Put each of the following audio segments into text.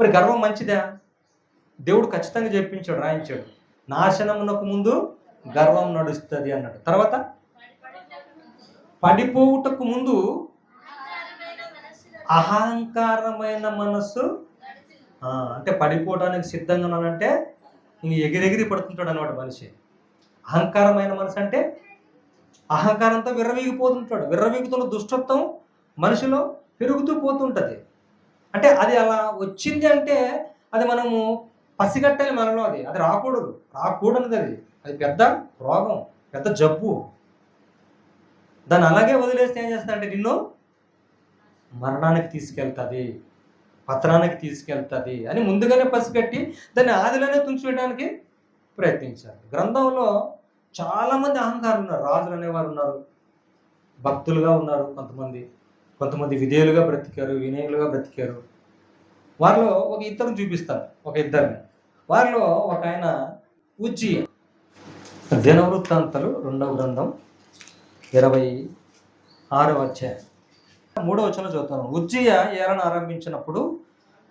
మరి గర్వం మంచిదా? దేవుడు ఖచ్చితంగా చెప్పించాడు రాయించాడు. నాశనమునకు ముందు గర్వం నడుస్తుంది అన్నాడు. తర్వాత? పడిపోవుటకు ముందు అహంకారమైన మనస్సు అంటే పడిపోవడానికి సిద్ధంగా ఉన్నానంటే ఇంక ఎగిరెగిరి పడుతుంటాడు అనమాట మనిషి. అహంకారమైన మనసు అంటే అహంకారంతో విర్రవీగిపోతుంటాడు. విర్రవీగుతున్న దుష్టత్వం మనిషిలో పెరుగుతూ పోతుంటుంది. అంటే అది అలా వచ్చింది అంటే అది మనము పసిగట్టాలి మనలో అది అది రాకూడదు. రాకూడనిది అది. అది పెద్ద రోగం పెద్ద జబ్బు. దాన్ని అలాగే వదిలేస్తే ఏం చేస్తాడంటే నిన్ను మరణానికి తీసుకెళ్తుంది పత్రానికి తీసుకెళ్తుంది అని ముందుగానే పసిగట్టి దాన్ని ఆదిలోనే తుంచివేయడానికి ప్రయత్నించారు గ్రంథంలో చాలామంది అహంకారులు ఉన్నారు రాజులు అనేవారు ఉన్నారు భక్తులుగా ఉన్నారు కొంతమంది. కొంతమంది విధేయులుగా బ్రతికారు వినయులుగా బ్రతికారు. వారిలో ఒక ఇద్దరు చూపిస్తారు ఒక ఇద్దరిని. వారిలో ఒక ఆయన ఉజ్జి. దినవృత్తాంతలు రెండవ గ్రంథం ఇరవై ఆరవ అధ్యాయం. మూడవ వచనం చదువుతాను ఉజ్జియ ఏలను ఆరంభించినప్పుడు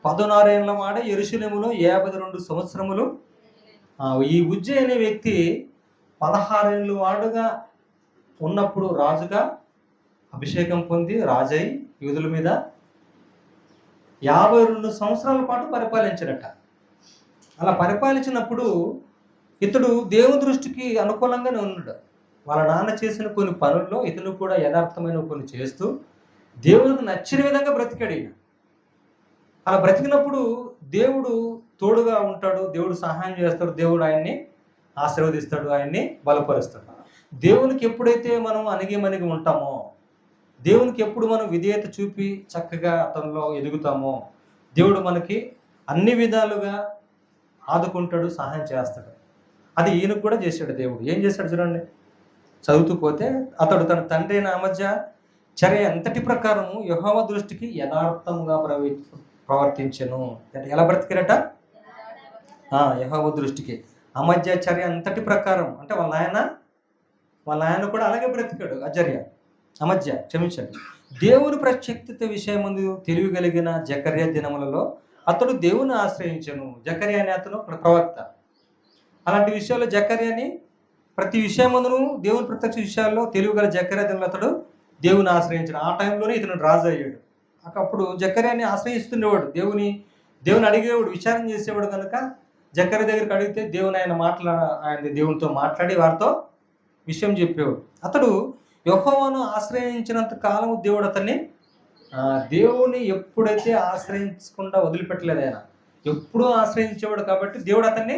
పదునారేళ్ళ వాడే ఎరుశలేములో యాభై రెండు సంవత్సరములు ఈ ఉజ్జయ అనే వ్యక్తి పదహారేళ్ళు వాడుగా ఉన్నప్పుడు రాజుగా అభిషేకం పొంది రాజై యూదుల మీద యాభై రెండు సంవత్సరాల పాటు పరిపాలించినట అలా పరిపాలించినప్పుడు ఇతడు దేవుని దృష్టికి అనుకూలంగానే ఉన్నాడు. వాళ్ళ నాన్న చేసిన కొన్ని పనుల్లో ఇతను కూడా యథార్థమైన కొన్ని చేస్తూ దేవునికి నచ్చిన విధంగా బ్రతికాడు ఈయన. అలా బ్రతికినప్పుడు దేవుడు తోడుగా ఉంటాడు దేవుడు సహాయం చేస్తాడు దేవుడు ఆయన్ని ఆశీర్వదిస్తాడు ఆయన్ని బలపరుస్తాడు. దేవునికి ఎప్పుడైతే మనం అణిగి మణిగి ఉంటామో దేవునికి ఎప్పుడు మనం విధేయత చూపి చక్కగా అతనిలో ఎదుగుతామో దేవుడు మనకి అన్ని విధాలుగా ఆదుకుంటాడు సహాయం చేస్తాడు. అది ఈయనకు కూడా చేశాడు దేవుడు. ఏం చేశాడు చూడండి. చదువుతూ పోతే అతడు తన తండ్రి అయిన మధ్య చర్య ఎంతటి ప్రకారము యహోవ దృష్టికి యథార్థంగా ప్రవి ప్రవర్తించను. అంటే ఎలా బ్రతికిరట? యహోవ దృష్టికి. అమధ్యాచర్య అంతటి ప్రకారం? అంటే వాళ్ళ ఆయన వాళ్ళ ఆయన కూడా అలాగే బ్రతికాడు అజర్య. అమధ్య క్షమించండి. దేవుని ప్రత్యక్షత విషయం ముందు జకర్య దినములలో అతడు దేవుని ఆశ్రయించను. జకర్య అనే అతను ఒక ప్రవక్త. అలాంటి విషయాల్లో జకర్యని ప్రతి విషయమందును దేవుని ప్రత్యక్ష విషయాల్లో తెలియగల గల జకర్య దినములు అతడు దేవుని ఆశ్రయించను ఆ టైంలోనే ఇతను రాజు అయ్యాడు. అప్పుడు జకర్యాని ఆశ్రయిస్తుండేవాడు. దేవుని దేవుని అడిగేవాడు విచారం చేసేవాడు కనుక జకర్య దగ్గరికి అడిగితే దేవుని ఆయన మాట్లా ఆయన దేవునితో మాట్లాడి వారితో విషయం చెప్పేవాడు. అతడు యహోవను ఆశ్రయించినంత కాలం దేవుడు అతన్ని దేవుని ఎప్పుడైతే ఆశ్రయించకుండా వదిలిపెట్టలేదు ఆయన. ఎప్పుడూ ఆశ్రయించేవాడు కాబట్టి దేవుడు అతన్ని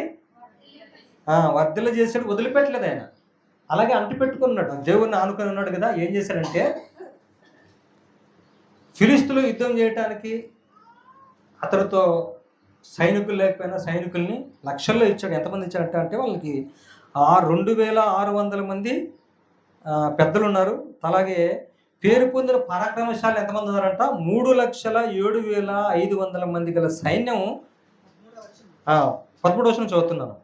వర్ధలు చేసాడు వదిలిపెట్టలేదు ఆయన. అలాగే అంటిపెట్టుకున్నాడు. దేవుడిని ఆనుకొని ఉన్నాడు కదా ఏం చేశాడంటే ఫిలిస్తులు యుద్ధం చేయటానికి అతనితో సైనికులు లేకపోయినా సైనికుల్ని లక్షల్లో ఇచ్చాడు. ఎంతమంది ఇచ్చాడంటే అంటే వాళ్ళకి ఆ రెండు వేల ఆరు వందల మంది పెద్దలు ఉన్నారు అలాగే పేరు పొందిన పరాక్రమశాలు ఎంతమంది ఉన్నారంట? మూడు లక్షల ఏడు వేల ఐదు వందల మంది గల సైన్యం పదమూడు వచ్చిన చదువుతున్నాను.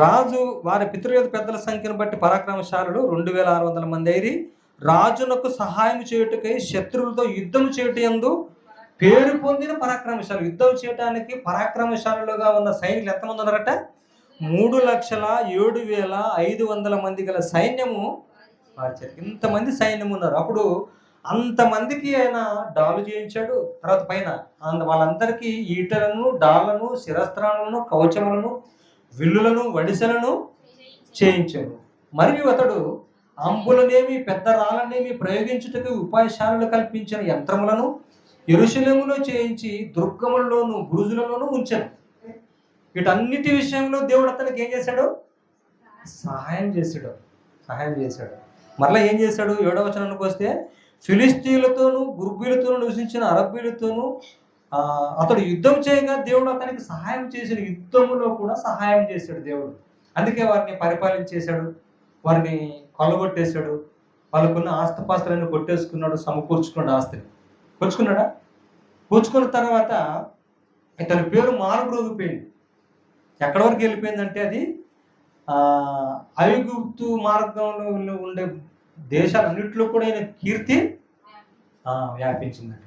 రాజు వారి పితృవేద పెద్దల సంఖ్యను బట్టి పరాక్రమశాలులు రెండు వేల ఆరు వందల మంది అయిరి రాజునకు సహాయం చేయుటకై శత్రువులతో యుద్ధం చేయుట ఎందు పేరు పొందిన పరాక్రమశాలు. యుద్ధం చేయడానికి పరాక్రమశాలులుగా ఉన్న సైనికులు ఎంతమంది ఉన్నారట? మూడు లక్షల ఏడు వేల ఐదు వందల మంది గల సైన్యము వారి చేతికి ఇంతమంది సైన్యం ఉన్నారు. అప్పుడు అంతమందికి ఆయన డాలు చేయించాడు. తర్వాత పైన అంత వాళ్ళందరికీ ఈటలను డాళ్ళను శిరస్త్రాలను కవచములను విల్లులను వడిసెలను చేయించాడు. మరియు అతడు అంబులనేమి పెద్ద రాళ్ళనేమి ప్రయోగించుటకు ఉపాయశాలలు కల్పించిన యంత్రములను ఎరుశలములో చేయించి దుర్గములలోను బురుజులలోనూ ఉంచాను. వీటన్నిటి విషయంలో దేవుడు అతనికి ఏం చేశాడు? సహాయం చేశాడు. సహాయం చేశాడు. మరలా ఏం చేశాడు? ఏడవ వచనానికి వస్తే ఫిలిస్తీన్లతోనూ గుర్బీలతోనూ నివసించిన అరబ్బీలతోనూ అతడు యుద్ధం చేయగా దేవుడు అతనికి సహాయం చేసిన యుద్ధంలో కూడా సహాయం చేశాడు దేవుడు. అందుకే వారిని పరిపాలించేశాడు వారిని కొలగొట్టేశాడు. వాళ్ళకున్న ఆస్తిపాస్తులన్నీ కొట్టేసుకున్నాడు సమకూర్చుకున్నాడు ఆస్తిని. కూర్చుకున్నాడా కూర్చుకున్న తర్వాత ఇతని పేరు మారుమ్రోగిపోయింది. ఎక్కడి వరకు వెళ్ళిపోయిందంటే అది ఐగుప్తు మార్గంలో ఉండే దేశాలన్నింటిలో కూడా ఈయన కీర్తి వ్యాపించిందట.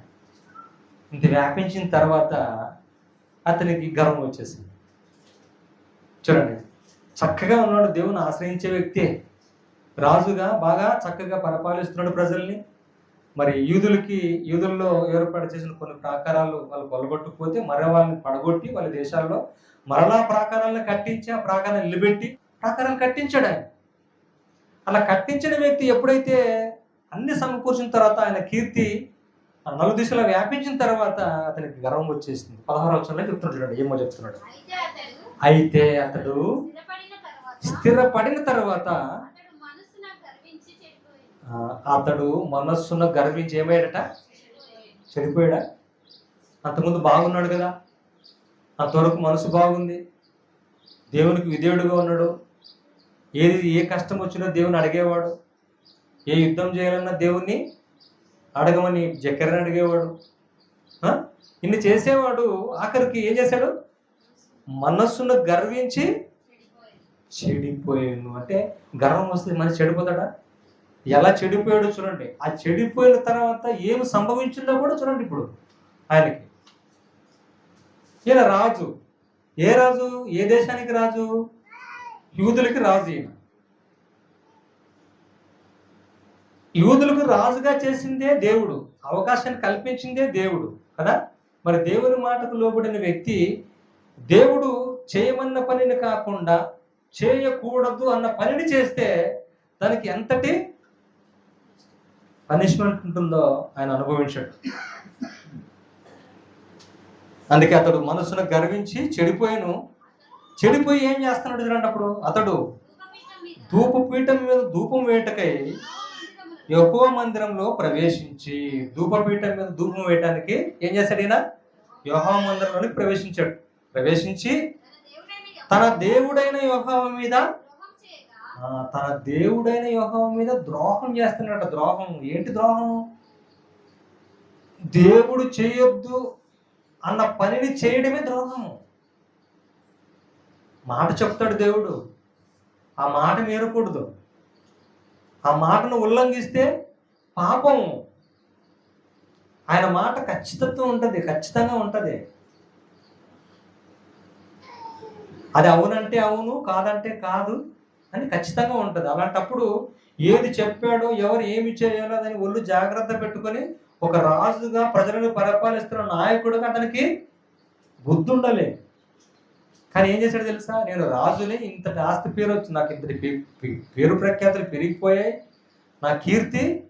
ఇంత వ్యాపించిన తర్వాత అతనికి గర్వం వచ్చేసింది. చూడండి చక్కగా ఉన్నాడు దేవుని ఆశ్రయించే వ్యక్తి. రాజుగా బాగా చక్కగా పరిపాలిస్తున్నాడు ప్రజల్ని. మరి యూదులకి యూదుల్లో ఏర్పాటు చేసిన కొన్ని ప్రాకారాలు వాళ్ళు కొలగొట్టుకుపోతే మరో వాళ్ళని పడగొట్టి వాళ్ళ దేశాల్లో మరలా ప్రాకారాలను కట్టించి ఆ ప్రాకారాన్ని నిలబెట్టి ప్రాకారాలు కట్టించాడు ఆయన. అలా కట్టించిన వ్యక్తి ఎప్పుడైతే అన్ని సమకూర్చిన తర్వాత ఆయన కీర్తి ఆ నలు దిశలో వ్యాపించిన తర్వాత అతనికి గర్వం వచ్చేసింది. పదహారు వచ్చంలో చెప్తున్నాడు ఏమో చెప్తున్నాడు. అయితే అతడు స్థిరపడిన తర్వాత అతడు మనస్సును గర్వించి గర్వించి ఏమయ్యాడట? చెడిపోయాడా? అంతకుముందు బాగున్నాడు కదా? అంతవరకు మనసు బాగుంది. దేవునికి విధేయుడుగా ఉన్నాడు. ఏది ఏ కష్టం వచ్చినా దేవుని అడిగేవాడు. ఏ యుద్ధం చేయాలన్నా దేవుణ్ణి అడగమని జక్కరని అడిగేవాడు. ఇన్ని చేసేవాడు ఆఖరికి ఏం చేశాడు? మనస్సును గర్వించి చెడిపోయాడు. చెడిపోయాను అంటే గర్వం వస్తే మనిషి చెడిపోతాడా? ఎలా చెడిపోయాడో చూడండి. ఆ చెడిపోయిన తర్వాత ఏం సంభవించిందో కూడా చూడండి ఇప్పుడు ఆయనకి. ఈయన రాజు. ఏ రాజు? ఏ దేశానికి రాజు? యూదులకి రాజు ఈయన. యూదులకు రాజుగా చేసిందే దేవుడు. అవకాశాన్ని కల్పించిందే దేవుడు. కదా? మరి దేవుని మాటకు లోబడిన వ్యక్తి దేవుడు చేయమన్న పనిని కాకుండా చేయకూడదు అన్న పనిని చేస్తే దానికి ఎంతటి పనిష్మెంట్ ఉంటుందో ఆయన అనుభవించాడు. అందుకే అతడు మనసును గర్వించి చెడిపోయాను. చెడిపోయి ఏం చేస్తున్నాడు చూడండి అప్పుడు? అతడు ధూపపీఠం మీద మీద ధూపం వేటకై యెహోవా మందిరంలో ప్రవేశించి ధూపపీఠం మీద ధూపం వేయటానికి ఏం చేశాడు ఈయన? యెహోవా మందిరంలోనికి ప్రవేశించాడు. ప్రవేశించి తన దేవుడైన తన మీద తన దేవుడైన యెహోవా మీద ద్రోహం చేస్తున్నాడు ద్రోహం. ఏంటి ద్రోహం? దేవుడు చేయొద్దు అన్న పనిని చేయడమే ద్రోహము మాట చెప్తాడు దేవుడు. ఆ మాట మీరకూడదు ఆ మాటను ఉల్లంఘిస్తే పాపం. ఆయన మాట ఖచ్చితత్వం ఉంటుంది ఖచ్చితంగా ఉంటుంది. అది అవునంటే అవును కాదంటే కాదు అని ఖచ్చితంగా ఉంటుంది. అలాంటప్పుడు ఏది చెప్పాడో ఎవరు ఏమి చేయాలో దాని ఒళ్ళు జాగ్రత్త పెట్టుకొని ఒక రాజుగా ప్రజలను పరిపాలిస్తున్న నాయకుడుగా అతనికి బుద్ధి ఉండాలి కానీ ఏం చేశాడు తెలుసా? నేను రాజుని ఇంతటి ఆస్తి పేరు వచ్చి నాకు ఇంతటి పే- పే- పేరు ప్రఖ్యాతులు పెరిగిపోయాయి. నా కీర్తి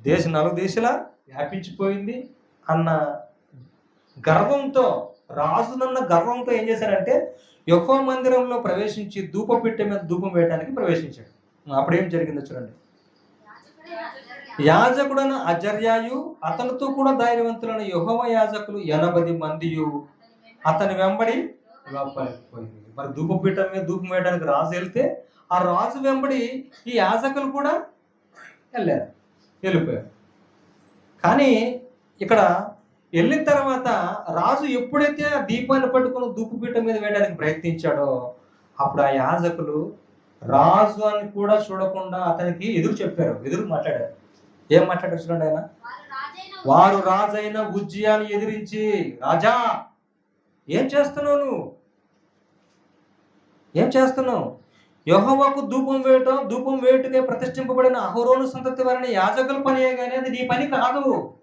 దేశ నలుగు దేశాల వ్యాపించిపోయింది అన్న గర్వంతో రాజునన్న గర్వంతో ఏం చేశాడంటే యెహోవా మందిరంలో ప్రవేశించి ధూపపిట్టె మీద ధూపం వేయడానికి ప్రవేశించాడు. అప్పుడు ఏం జరిగిందో చూడండి. యాజకుడైన అజర్యాయు అతనితో కూడా ధైర్యవంతులైన యుహవ యాజకులు ఎనభై మందియు అతని వెంబడి లోపలికి మరి మరి ధూపపీఠం మీద ధూపం వేయడానికి రాజు వెళ్తే ఆ రాజు వెంబడి ఈ యాజకులు కూడా వెళ్ళారు వెళ్ళిపోయారు. కానీ ఇక్కడ వెళ్ళిన తర్వాత రాజు ఎప్పుడైతే ఆ దీపాన్ని పట్టుకుని ధూపపీఠం మీద వేయడానికి ప్రయత్నించాడో అప్పుడు ఆ యాజకులు రాజు అని కూడా చూడకుండా అతనికి ఎదురు చెప్పారు ఎదురు మాట్లాడారు. ఏం మాట్లాడారు చూడండి ఆయన? వారు రాజైన ఉజ్జయాన్ని ఎదిరించి రాజా ఏం చేస్తున్నావు నువ్వు? ఏం చేస్తున్నావు? యహోవకు ధూపం వేయటం ధూపం వేటుకే ప్రతిష్ఠింపబడిన అహోరోను సంతతి వారిని యాజకుల పని కానీ అది నీ పని కాదు.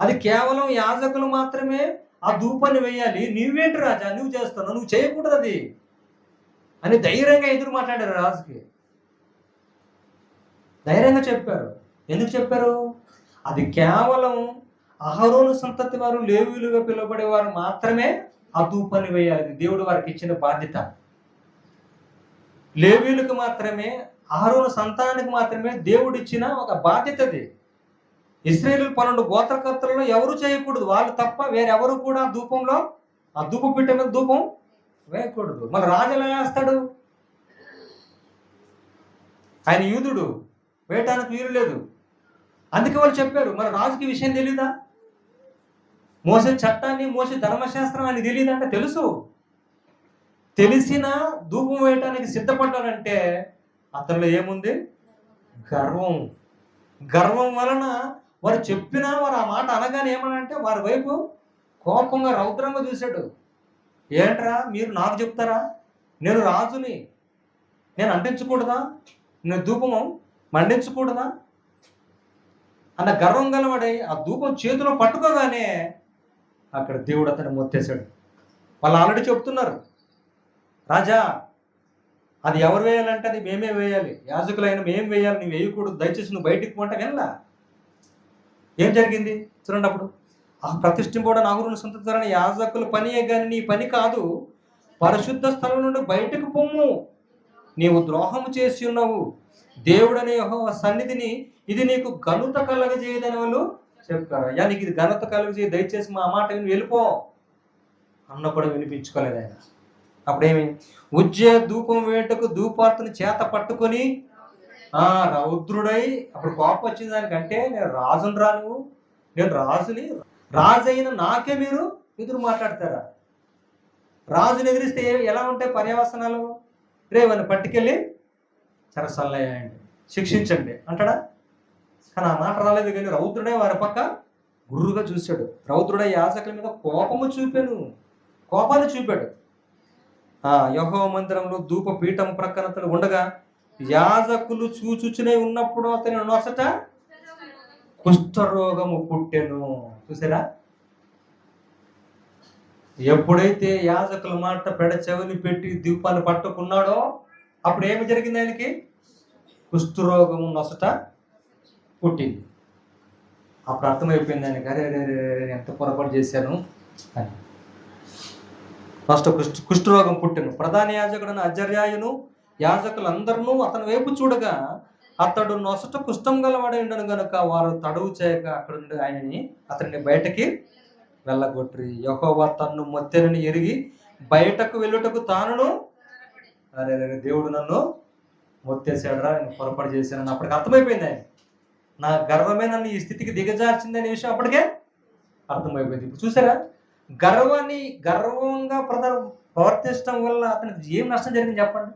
అది కేవలం యాజకులు మాత్రమే ఆ ధూపాన్ని వేయాలి. నువ్వేంటి రాజా? నువ్వు చేస్తున్నావు నువ్వు చేయకూడదు అది. అని ధైర్యంగా ఎదురు మాట్లాడారు రాజుకి. ధైర్యంగా చెప్పారు. ఎందుకు చెప్పారు? అది కేవలం అహరోను సంతతి వారు లేవీలుగా పిలువబడే వారు మాత్రమే ఆ ధూపాన్ని వేయాలి. దేవుడు వారికి ఇచ్చిన బాధ్యత. లేవీలకు మాత్రమే అహరోను సంతానానికి మాత్రమే దేవుడు ఇచ్చిన ఒక బాధ్యత అది. ఇస్రాయేలు పన్నెండు గోత్రకర్తలలో ఎవరు చేయకూడదు. వాళ్ళు తప్ప వేరెవరు కూడా ఆ ధూపంలో ఆ ధూపం పెట్టే మీద ధూపం వేయకూడదు. మన రాజు ఎలా వేస్తాడు ఆయన యూదుడు వేయటానికి వీలు లేదు. అందుకే వాళ్ళు చెప్పారు మరి రాజుకి విషయం తెలీదా? మోసే చట్టాన్ని మోసే ధర్మశాస్త్రం అని తెలియదంటే తెలుసు. తెలిసిన ధూపం వేయటానికి సిద్ధపడ్డానంటే అతనిలో ఏముంది? గర్వం. గర్వం వలన వారు చెప్పినా వారు ఆ మాట అనగానే ఏమనంటే వారి వైపు కోపంగా రౌద్రంగా చూశాడు. ఏంట్రా మీరు నాకు చెప్తారా? నేను రాజుని. నేను అంటించకూడదా? నేను ధూపము మండించకూడదా? అన్న గర్వం గలవాడై ఆ ధూపం చేతిలో పట్టుకోగానే అక్కడ దేవుడు అతను మొత్తేశాడు. వాళ్ళు ఆల్రెడీ చెప్తున్నారు రాజా అది ఎవరు వేయాలంటే అది మేమే వేయాలి. యాజకులైన మేము వేయాలి నువ్వు వేయకూడదు. దయచేసి నువ్వు బయటికి పోంటే వెళ్ళా ఏం జరిగింది? చూడండి అప్పుడు. ఆ ప్రతిష్ఠింపబడిన నాగురుని సంతతిని యాజకుల పనియే కానీ నీ పని కాదు. పరిశుద్ధ స్థలం నుండి బయటకు పొమ్ము. నీవు ద్రోహము చేసి ఉన్నావు. దేవుడనే యెహోవా సన్నిధిని ఇది నీకు ఘనుత కలగజేయదని వాళ్ళు చెప్తారు. అయ్యా నీకు ఇది ఘనత కలగజేయ దయచేసి మా మాట విని వెళ్ళిపో అన్న కూడా వినిపించుకోలేదు ఆయన. అప్పుడేమి? ఉజ్జయ ధూపం వేటకు ధూపార్తను చేత పట్టుకొని రౌద్రుడై అప్పుడు కోపం వచ్చింది దానికంటే నేను రాజును రా నువ్వు. నేను రాజుని రాజైన నాకే మీరు ఎదురు మాట్లాడతారా? రాజుని ఎదిరిస్తే ఎలా ఉంటాయి పర్యవసనాలు? రే పట్టుకెళ్ళి చెరసల్లేయండి శిక్షించండి. అంటాడా? కానీ ఆ మాట రాలేదు కానీ రౌద్రుడే వారి పక్క గుర్రుగా చూశాడు. రౌద్రుడే యాజకుల మీద కోపము చూపాను. కోపాన్ని చూపాడు. ఆ యహో మందిరంలో ధూప పీఠం ప్రక్కన అతను ఉండగా యాజకులు చూచుచునే ఉన్నప్పుడు అతని నొసట కుష్ఠరోగము పుట్టెను. చూసారా? ఎప్పుడైతే యాజకుల మాట పెడ చెవిని పెట్టి దీపాన్ని పట్టుకున్నాడో అప్పుడు ఏమి జరిగింది ఆయనకి? కుష్ఠరోగము నొసట పుట్టింది. అప్పుడు అర్థమైపోయింది ఆయనకి అరే అరే అరే ఎంత పొరపాటు చేశాను? అని. ఫస్ట్ కుష్ఠ కుష్ఠరోగం పుట్టెను ప్రధాన యాజకుడైన అజర్యాయును యాజకులందరూ అతని వైపు చూడగా అతడు నొసట కుష్టం గలవాడై ఉండను గనుక వారు తడువు చేయక అక్కడ నుండి ఆయనని అతన్ని బయటకి వెళ్ళగొట్టి యహోవా తన్ను మొత్తెనని ఎరిగి బయటకు వెళ్ళుటకు తానును అరే దేవుడు నన్ను మొత్తేసాడురా నేను పొరపాటు చేశానని అప్పటికి అర్థమైపోయింది ఆయన. నా గర్వమే నన్ను ఈ స్థితికి దిగజార్చింది అనే విషయం అప్పటికే అర్థమైపోయింది. ఇప్పుడు చూసారా? గర్వాన్ని గర్వంగా ప్రదర్ ప్రవర్తించడం వల్ల అతనికి ఏం నష్టం జరిగింది చెప్పండి?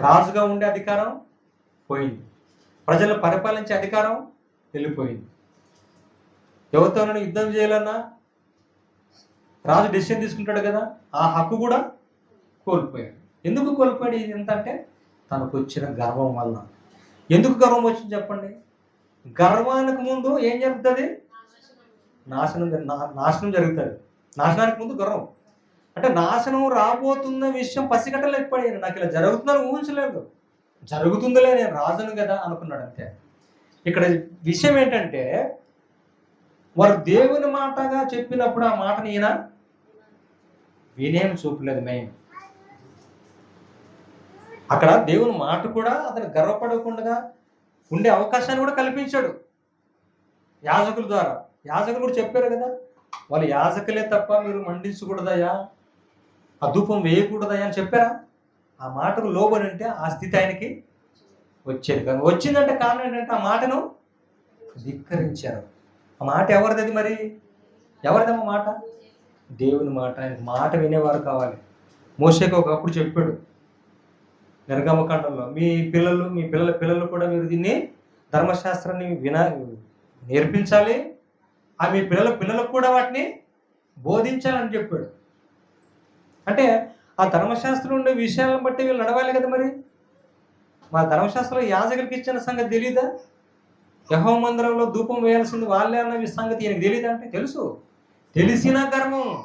రాజుగా ఉండే అధికారం పోయింది. ప్రజలు పరిపాలించే అధికారం వెళ్ళిపోయింది. ఎవరితోనైనా యుద్ధం చేయాలన్నా రాజు డెసిషన్ తీసుకుంటాడు కదా? ఆ హక్కు కూడా కోల్పోయాడు. ఎందుకు కోల్పోయాడు? ఇది ఎంత అంటే తనకు వచ్చిన గర్వం వల్ల ఎందుకు గర్వం వచ్చింది చెప్పండి? గర్వానికి ముందు ఏం జరుగుతుంది? నాశనం నా- నాశనం జరుగుతుంది. నాశనానికి ముందు గర్వం. అంటే నాశనం రాబోతున్న విషయం పసిగట్టలేకపోయాను నాకు ఇలా జరుగుతుందని ఊహించలేదు. జరుగుతుందిలే నేను రాజును కదా అనుకున్నాడు అంతే. ఇక్కడ విషయం ఏంటంటే వారు దేవుని మాటగా చెప్పినప్పుడు ఆ మాటని ఈయన వినేం చూపలేదు మెయిన్. అక్కడ దేవుని మాట కూడా అతను గర్వపడకుండా ఉండే అవకాశాన్ని కూడా కల్పించాడు. యాజకుల ద్వారా. యాజకులు కూడా చెప్పారు కదా వాళ్ళు యాజకులే తప్ప మీరు మండించకూడదయా ఆ ధూపం వేయకూడదయా అని చెప్పారా? ఆ మాటకు లోబడి అంటే ఆ స్థితి ఆయనకి వచ్చేది కానీ వచ్చిందంటే కారణం ఏంటంటే ఆ మాటను ధిక్కరించారు. ఆ మాట ఎవరిది మరి? ఎవరిదమ్మ మాట? దేవుని మాట. ఆయన మాట వినేవారు కావాలి. మోసేకి ఒకప్పుడు చెప్పాడు నిర్గమకాండంలో మీ పిల్లలు మీ పిల్లల పిల్లలు కూడా మీరు దీన్ని ధర్మశాస్త్రాన్ని విన నేర్పించాలి. ఆ మీ పిల్లల పిల్లలకు కూడా వాటిని బోధించాలని చెప్పాడు. అంటే ఆ ధర్మశాస్త్రం ఉండే విషయాలను బట్టి వీళ్ళు నడవాలి కదా మరి? మా ధర్మశాస్త్రంలో యాజకులకి ఇచ్చిన సంగతి తెలీదా? యహో మందిరంలో ధూపం వేయాల్సింది వాళ్ళే అన్న సంగతి ఈయనకి తెలియదా అంటే? తెలుసు. తెలిసిన గర్వం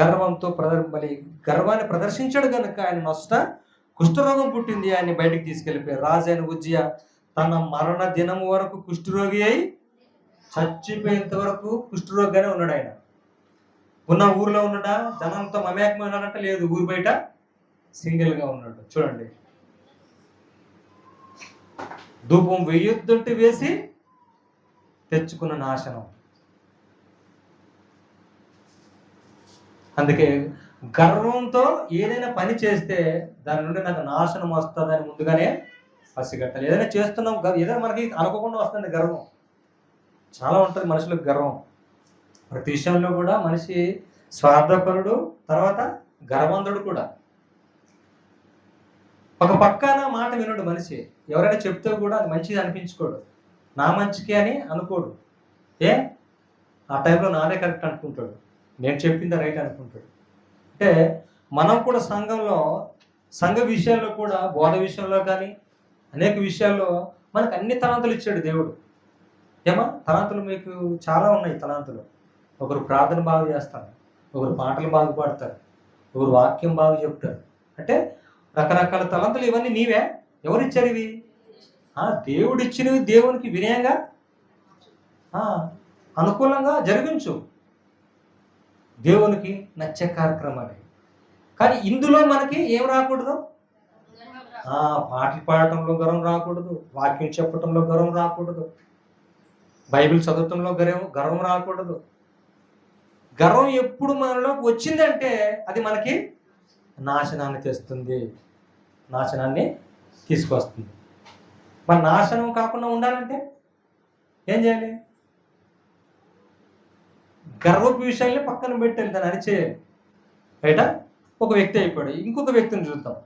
గర్వంతో ప్రదర్ మరి గర్వాన్ని ప్రదర్శించాడు కనుక ఆయన నష్ట కుష్ఠరోగం పుట్టింది. ఆయన్ని బయటికి తీసుకెళ్ళిపోయారు రాజైన ఉజ్జయ తన మరణ దినం వరకు కుష్ఠరోగి అయి చచ్చిపోయేంత వరకు కుష్ఠరోగిగానే ఉన్నాడు ఆయన. ఉన్న ఊర్లో ఉన్నాడా? జనంతో మమేకమై ఉన్నాడంటే లేదు ఊరు బయట సింగిల్గా ఉన్నాడు. చూడండి. ధూపం వెయ్యొద్దంటే వేసి తెచ్చుకున్న నాశనం. అందుకే గర్వంతో ఏదైనా పని చేస్తే దాని నుండి నాకు నాశనం వస్తుందని ముందుగానే పసిగట్టాలి ఏదైనా చేస్తున్నాం ఏదైనా మనకి అనుకోకుండా వస్తుంది గర్వం. చాలా ఉంటుంది మనుషులకు గర్వం. ప్రతి విషయంలో కూడా మనిషి స్వార్థపరుడు తర్వాత గర్వంధుడు కూడా. ఒక పక్కన మాట వినడు మనిషి. ఎవరైనా చెప్తే కూడా అది మంచిది అనిపించుకోడు. నా మంచికి అని అనుకోడు. ఏ? ఆ టైంలో నాదే కరెక్ట్ అనుకుంటాడు. నేను చెప్పింది రైట్ అనుకుంటాడు. అంటే మనం కూడా సంఘంలో సంఘ విషయాల్లో కూడా బోధ విషయంలో కానీ అనేక విషయాల్లో మనకు అన్ని తలాంతులు ఇచ్చాడు దేవుడు. ఏమా? తలాంతులు మీకు చాలా ఉన్నాయి తలాంతులు. ఒకరు ప్రార్థన బాగా చేస్తారు ఒకరు పాటలు బాగా పాడతారు ఒకరు వాక్యం బాగా చెప్తారు. అంటే రకరకాల తలంతులు ఇవన్నీ నీవే? ఎవరు ఇచ్చారు ఇవి దేవుడిచ్చినవి దేవుడు ఇచ్చినవి దేవునికి వినయంగా అనుకూలంగా జరిగించు. దేవునికి నచ్చే కార్యక్రమాలు కానీ ఇందులో మనకి ఏం రాకూడదు? పాటలు పాడటంలో గర్వం రాకూడదు వాక్యం చెప్పటంలో గర్వం రాకూడదు బైబిల్ చదవటంలో గర్వం గర్వం రాకూడదు. గర్వం ఎప్పుడు మనలోకి వచ్చిందంటే అది మనకి నాశనాన్ని తెస్తుంది నాశనాన్ని తీసుకొస్తుంది. మరి నాశనం కాకుండా ఉండాలంటే ఏం చేయాలి? గర్వపు విషయాల్ని పక్కన పెట్టి దాన్ని అరిచేయాలి. రైటా? ఒక వ్యక్తి అయిపోయాడు. ఇంకొక వ్యక్తిని చూద్దాం.